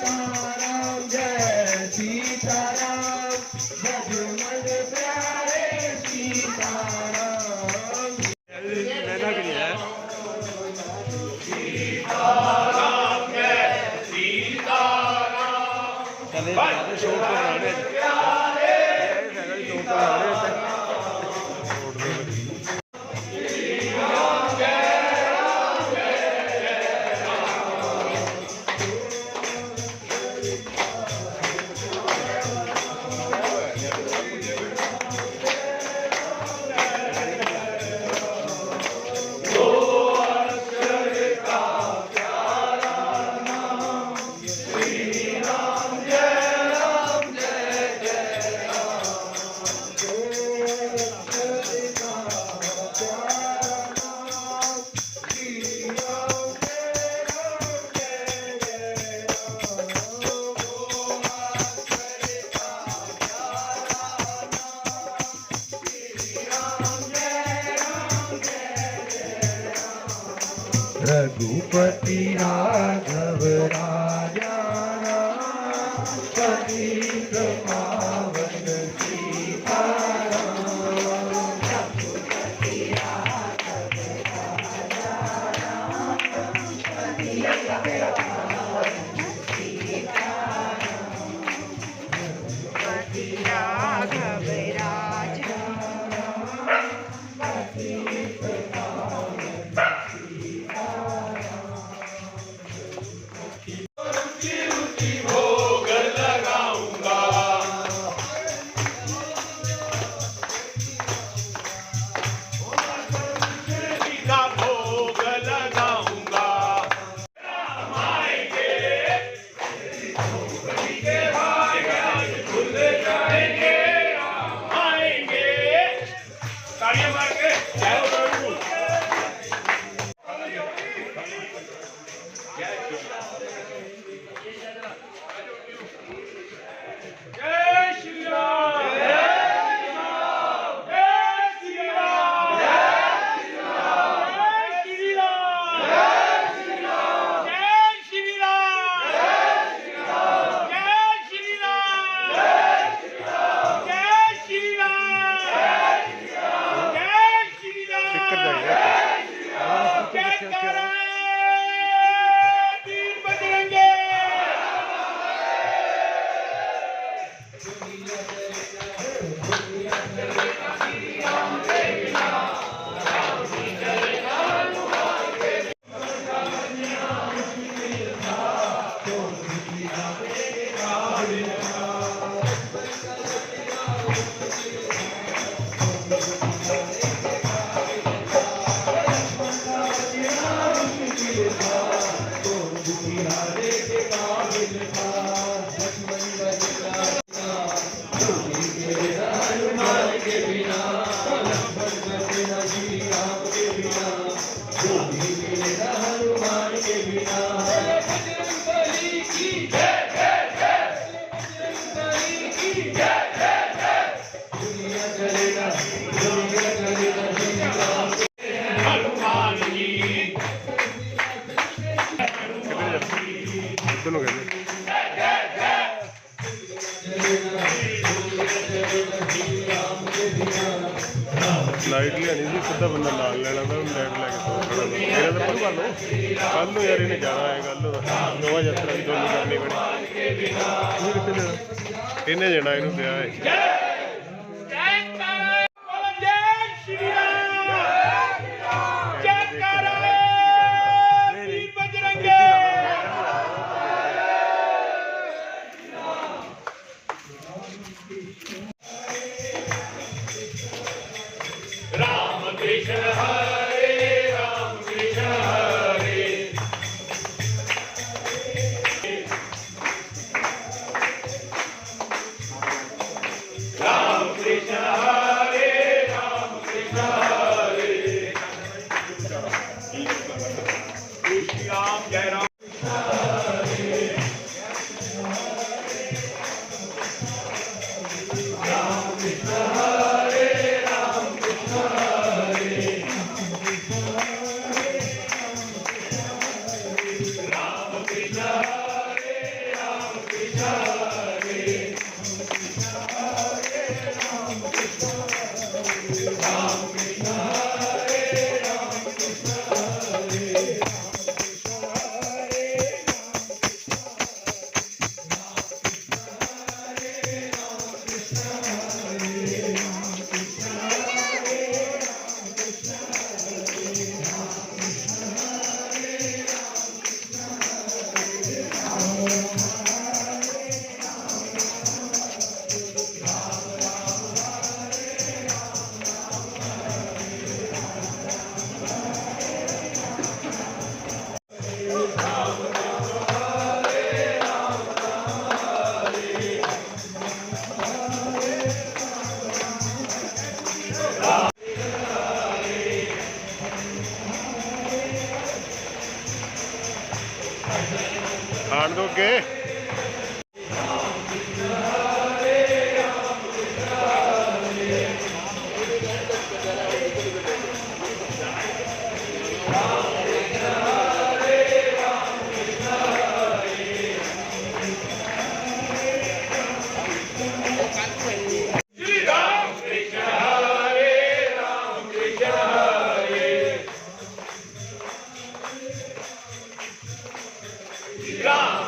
Sitaram. Raghupati Raghav राजा राम, पतित पावन Sitaram Yeah, ਇੱਧਰ ਨੂੰ ਲਾਈਟ ਲਿਆਣੀ ਸੀ, ਸਿੱਧਾ ਬੰਦਾ ਨਾਲ ਲੈਣਾ ਤਾਂ ਲਾਈਟ ਲੈ ਕੇ ਸੌਂ ਖੜਾ ਇਹਦਾ ਤਾਂ ਪਰੂ ਲਓ। ਕੱਲ ਨੂੰ ਯਾਰ ਇਹਨੇ ਜਾਣਾ ਹੈ ਕੱਲ ਨਵਾਂ ਯਾਤਰਾ ਵੀ ਤੁਹਾਨੂੰ ਕਰਨੀ ਪੈਣੀ ਇਹ ਕਿੱਥੇ ਜਾਣਾ ਇਹਨੇ ਜਾਣਾ ਇਹਨੂੰ ਵਿਆਹ ਹੈ। ਜੈ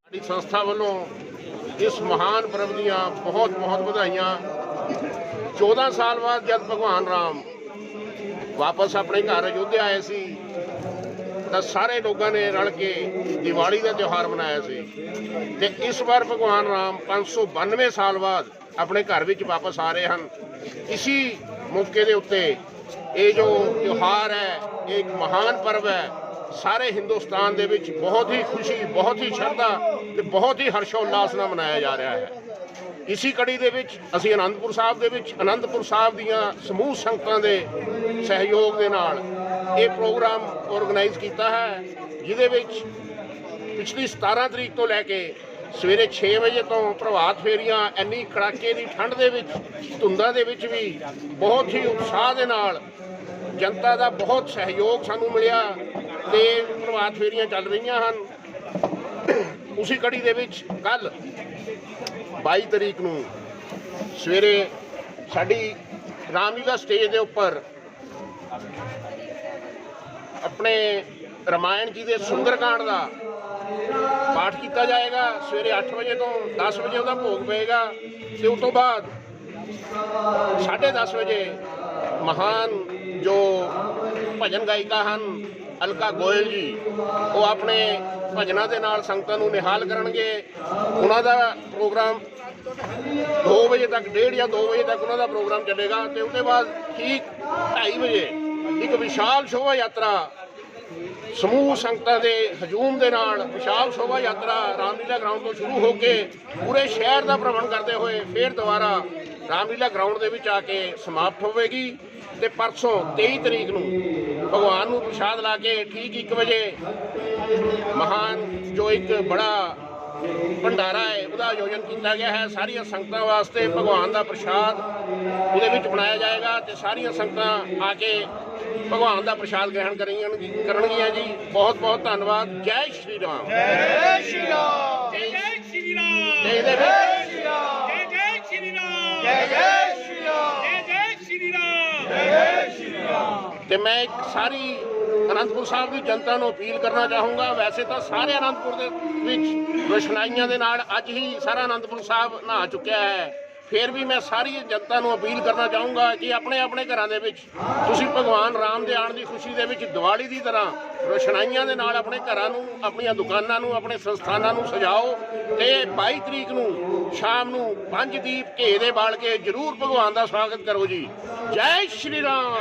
ਸਾਡੀ ਸੰਸਥਾ ਵੱਲੋਂ ਇਸ ਮਹਾਨ ਪਰਬ ਦੀਆਂ ਬਹੁਤ ਬਹੁਤ ਵਧਾਈਆਂ। 14 ਸਾਲ ਬਾਅਦ ਜਦ ਭਗਵਾਨ ਰਾਮ ਵਾਪਸ ਆਪਣੇ ਘਰ ਅਯੁੱਧਿਆ ਆਏ ਸੀ, ਤਾਂ ਸਾਰੇ ਲੋਕਾਂ ਨੇ ਰਲ ਕੇ ਦੀਵਾਲੀ ਦਾ ਤਿਉਹਾਰ ਮਨਾਇਆ ਸੀ। ਤੇ ਇਸ ਵਾਰ ਭਗਵਾਨ ਰਾਮ 592 ਸਾਲ ਬਾਅਦ ਆਪਣੇ ਘਰ ਵਿੱਚ ਵਾਪਸ ਆ ਰਹੇ ਹਨ। ਇਸੀ ਮੌਕੇ ਦੇ ਉੱਤੇ ਇਹ ਜੋ ਤਿਉਹਾਰ ਹੈ, ਇਹ ਇੱਕ ਮਹਾਨ ਪਰਵ ਹੈ। ਸਾਰੇ ਹਿੰਦੁਸਤਾਨ ਦੇ ਵਿੱਚ ਬਹੁਤ ਹੀ ਖੁਸ਼ੀ, ਬਹੁਤ ਹੀ ਸ਼ਰਧਾ ਤੇ ਬਹੁਤ ਹੀ ਹਰਸ਼ੋਉਲਾਸ ਨਾਲ ਮਨਾਇਆ ਜਾ ਰਿਹਾ ਹੈ। ਇਸੀ ਕੜੀ ਦੇ ਵਿੱਚ ਅਸੀਂ ਅਨੰਦਪੁਰ ਸਾਹਿਬ ਦੇ ਵਿੱਚ ਅਨੰਦਪੁਰ ਸਾਹਿਬ ਦੀਆਂ ਸਮੂਹ ਸੰਗਤਾਂ ਦੇ ਸਹਿਯੋਗ ਦੇ ਨਾਲ ਇਹ ਪ੍ਰੋਗਰਾਮ ਆਰਗੇਨਾਈਜ਼ ਕੀਤਾ ਹੈ, ਜਿਹਦੇ ਵਿੱਚ ਪਿਛਲੀ 17 ਤਰੀਕ ਤੋਂ ਲੈ ਕੇ ਸਵੇਰੇ 6 ਵਜੇ ਤੋਂ ਪ੍ਰਭਾਤ ਫੇਰੀਆਂ ਇੰਨੀ ਕੜਾਕੇ ਦੀ ਠੰਡ ਦੇ ਵਿੱਚ, ਧੁੰਦਾਂ ਦੇ ਵਿੱਚ ਵੀ ਬਹੁਤ ਹੀ ਉਤਸ਼ਾਹ ਦੇ ਨਾਲ ਜਨਤਾ ਦਾ ਬਹੁਤ ਸਹਿਯੋਗ ਸਾਨੂੰ ਮਿਲਿਆ ਤੇ ਪ੍ਰਭਾਤ ਫੇਰੀਆਂ ਚੱਲ ਰਹੀਆਂ ਹਨ। ਉਸੇ ਕੜੀ ਦੇ ਵਿੱਚ ਕੱਲ 22 ਤਰੀਕ ਨੂੰ ਸਵੇਰੇ ਸਾਡੀ ਰਾਮਲੀਲਾ ਸਟੇਜ ਦੇ ਉੱਪਰ ਆਪਣੇ ਰਮਾਇਣ ਜੀ ਦੇ ਸੁੰਦਰਕਾਂਡ ਦਾ ਪਾਠ ਕੀਤਾ ਜਾਏਗਾ, ਸਵੇਰੇ 8 ਵਜੇ ਤੋਂ 10 ਵਜੇ ਉਹਦਾ ਭੋਗ ਪਏਗਾ ਤੇ ਉਸ ਤੋਂ ਬਾਅਦ 10:30 ਵਜੇ ਮਹਾਨ ਜੋ ਭਜਨ ਗਾਇਕਾ ਹਨ, ਅਲਕਾ ਗੋਇਲ ਜੀ, ਉਹ ਆਪਣੇ ਭਜਨਾਂ ਦੇ ਨਾਲ ਸੰਗਤਾਂ ਨੂੰ ਨਿਹਾਲ ਕਰਨਗੇ। ਉਹਨਾਂ ਦਾ ਪ੍ਰੋਗਰਾਮ 2 ਵਜੇ ਤੱਕ, ਡੇਢ ਜਾਂ 2 ਵਜੇ ਤੱਕ ਉਹਨਾਂ ਦਾ ਪ੍ਰੋਗਰਾਮ ਚੱਲੇਗਾ ਤੇ ਉਸ ਤੋਂ ਬਾਅਦ ਠੀਕ 2:30 ਵਜੇ ਇੱਕ ਵਿਸ਼ਾਲ ਸ਼ੋਭਾ ਯਾਤਰਾ ਸਮੂਹ ਸੰਗਤਾਂ ਦੇ ਹਜੂਮ ਦੇ ਨਾਲ ਵਿਸ਼ਾਲ ਸ਼ੋਭਾ ਯਾਤਰਾ ਰਾਮਲੀਲਾ ਗਰਾਊਂਡ ਤੋਂ ਸ਼ੁਰੂ ਹੋ ਕੇ ਪੂਰੇ ਸ਼ਹਿਰ ਦਾ ਭ੍ਰਮਣ ਕਰਦੇ ਹੋਏ ਫਿਰ ਦੁਬਾਰਾ ਰਾਮਲੀਲਾ ਗਰਾਊਂਡ ਦੇ ਵਿੱਚ ਆ ਕੇ ਸਮਾਪਤ ਹੋਵੇਗੀ ਤੇ ਪਰਸੋਂ 23 ਤਰੀਕ ਨੂੰ ਭਗਵਾਨ ਨੂੰ ਪ੍ਰਸ਼ਾਦ ਲਾ ਕੇ ਠੀਕ 1 ਵਜੇ ਮਹਾਨ ਜੋ ਇੱਕ ਬੜਾ ਭੰਡਾਰਾ ਹੈ ਉਹਦਾ ਆਯੋਜਨ ਕੀਤਾ ਗਿਆ ਹੈ। ਸਾਰੀਆਂ ਸੰਗਤਾਂ ਵਾਸਤੇ ਭਗਵਾਨ ਦਾ ਪ੍ਰਸ਼ਾਦ ਉਹਦੇ ਵਿੱਚ ਬਣਾਇਆ ਜਾਏਗਾ ਤੇ ਸਾਰੀਆਂ ਸੰਗਤਾਂ ਆ ਕੇ ਭਗਵਾਨ ਦਾ ਪ੍ਰਸ਼ਾਦ ਗ੍ਰਹਿਣ ਕਰਨਗੀਆਂ ਕਰਨਗੀਆਂ ਜੀ। ਬਹੁਤ ਬਹੁਤ ਧੰਨਵਾਦ। ਜੈ ਸ਼੍ਰੀ ਰਾਮ। ਜੈ ਸ਼੍ਰੀ ਰਾਮ। ਜੈ ਸ਼੍ਰੀ ਰਾਮ। ਤੇ ਇਹਦੇ ਵਿੱਚ ਜੈ ਜੈ ਸ਼੍ਰੀ ਰਾਮ। ਜੈ ਜੈ ਸ਼੍ਰੀ ਰਾਮ। ਜੈ ਜੈ ਸ਼੍ਰੀ ਰਾਮ। ਤੇ ਮੈਂ ਇੱਕ ਸਾਰੀ ਅਨੰਦਪੁਰ ਸਾਹਿਬ ਦੀ ਜਨਤਾ ਨੂੰ ਅਪੀਲ ਕਰਨਾ ਚਾਹੂੰਗਾ। ਵੈਸੇ ਤਾਂ ਸਾਰੇ ਅਨੰਦਪੁਰ ਦੇ ਵਿੱਚ ਰੋਸ਼ਨਾਈਆਂ ਦੇ ਨਾਲ ਅੱਜ ਹੀ ਸਾਰਾ ਅਨੰਦਪੁਰ ਸਾਹਿਬ ਨਹਾ ਚੁੱਕਿਆ ਹੈ। ਫਿਰ ਵੀ ਮੈਂ ਸਾਰੀ ਜਨਤਾ ਨੂੰ ਅਪੀਲ ਕਰਨਾ ਚਾਹੂੰਗਾ ਕਿ ਆਪਣੇ ਆਪਣੇ ਘਰਾਂ ਦੇ ਵਿੱਚ ਤੁਸੀਂ ਭਗਵਾਨ ਰਾਮ ਦੇ ਆਉਣ ਦੀ ਖੁਸ਼ੀ ਦੇ ਵਿੱਚ ਦੀਵਾਲੀ ਦੀ ਤਰ੍ਹਾਂ ਰੋਸ਼ਨਾਈਆਂ ਦੇ ਨਾਲ ਆਪਣੇ ਘਰਾਂ ਨੂੰ, ਆਪਣੀਆਂ ਦੁਕਾਨਾਂ ਨੂੰ, ਆਪਣੇ ਸੰਸਥਾਨਾਂ ਨੂੰ ਸਜਾਓ ਤੇ 22 ਤਰੀਕ ਨੂੰ ਸ਼ਾਮ ਨੂੰ ਪੰਜ ਦੀਪ ਘੇਰੇ ਬਾਲ ਕੇ ਜਰੂਰ ਭਗਵਾਨ ਦਾ ਸਵਾਗਤ ਕਰੋ ਜੀ। ਜੈ ਸ਼੍ਰੀ ਰਾਮ!